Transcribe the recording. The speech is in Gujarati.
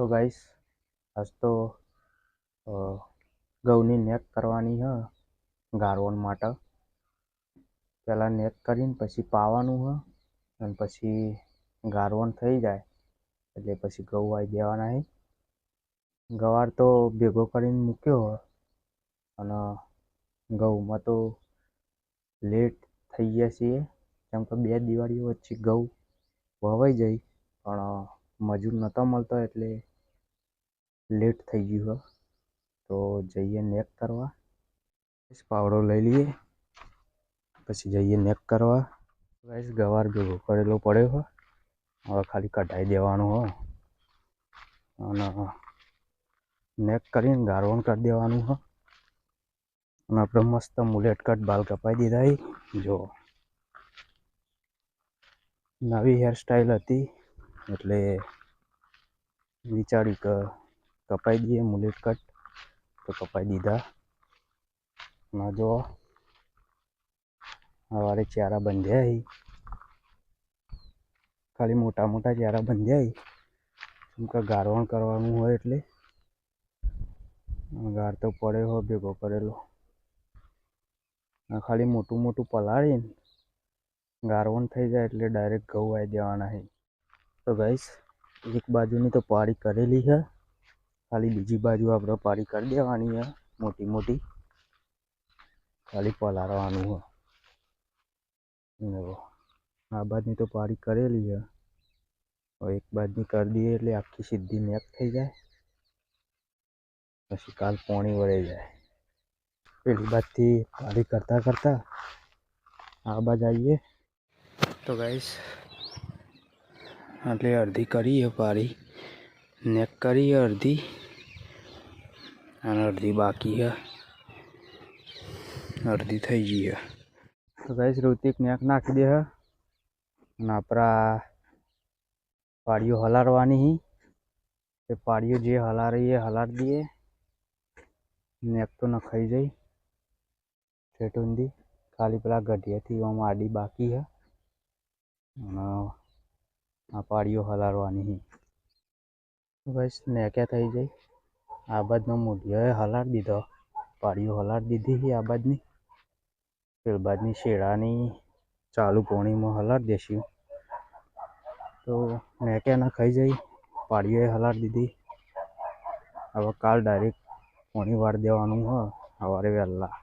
તો ગાઈસ, આજ તો ઘઉંની નેક કરવાની હ ગારવણ માટે. પહેલાં નેક કરીને પછી પાવાનું હ, અને પછી ગારવણ થઈ જાય, એટલે પછી ઘઉં વાવી દેવાના છે ગવાર તો ભેગો કરીને મૂક્યો હ, અને ઘઉંમાં તો લેટ થઈ ગયા છીએ, કેમ કે બે દિવાળીઓ વચ્ચે ઘઉં વવાઈ જાય, પણ મજૂર નહોતો મળતો એટલે લેટ થઈ ગયું તો જઈએ નેક કરવા. પાવડો લઈ લઈએ. પછી જઈએ નેક કરવા. ગાઈસ ગવાર ભેગો કરેલો પડ્યો હોય હવે ખાલી કઢાઈ દેવાનું હોય અને નેક કરીને ગારવણ કરી દેવાનું હોય અને આપણે મસ્ત મુલેટ કટ બાલ કપાઈ દીધા જો. નવી હેરસ્ટાઈલ હતી. એટલે વિચાર્યું કે કપાઈ દઈએ મુલેટ કટ તો કપાઈ દીધા. ના જો સવારે ચારા બંધ્યા ખાલી મોટા મોટા ચારા બંધ્યા કેમ કે ગારવણ કરવાનું હોય એટલે? ગાર તો પડ્યો હોય, ભેગો કરેલો. ખાલી મોટું મોટું પલાળીને ગારવણ થઈ જાય એટલે ડાયરેક્ટ ઘઉં આવી દેવાના છે તો ગાઈસ એક બાજુની તો પાળી કરેલી છે. ખાલી બીજી બાજુ આપણે પાળી કરી દેવાની છે. મોટી મોટી. ખાલી પલાળવાનું છે. જુઓ આ બાજુની તો પાળી કરેલી છે. હવે એક બાજુની કરી દઈએ એટલે આખી સીધી નેક થઈ જાય. પછી કાલ પોણી વળી જાય. પેલી બાજુથી પાળી કરતાં કરતાં આ બાજુ આવીએ. તો ગાઈસ એટલે અડધી કરીએ પાળી. નેક કરીએ અડધી. અને અડધી બાકી છે અડધી થઈ ગઈ છે તો ગાઈસ ઋતિક નેક નાખી દે છે અને આપણા પાડીઓ હલારવાની છે એ પાડીઓ જે હલારી એ હલાર દઈએ નેક તો નખાઈ જાય ઠેઠ ઊંધી ખાલી પેલા ગઢિયાથી આમાં આડી બાકી છે અને આ પાડીઓ હલારવાની છે બસ નેકે થઈ જાય આ બાજનો મૂઢિયોએ દીધો. પાડીઓ હલાર દીધી હી બાજની પેલી બાજની શેડાની ચાલુ પોણીમાં હલાર દેશું. તો નેકે ખાઈ જઈ પાડીઓએ હલાર દીધી. હવે કાલ ડાયરેક્ટ પોણી વાર દેવાનું હોય સવારે વહેલા.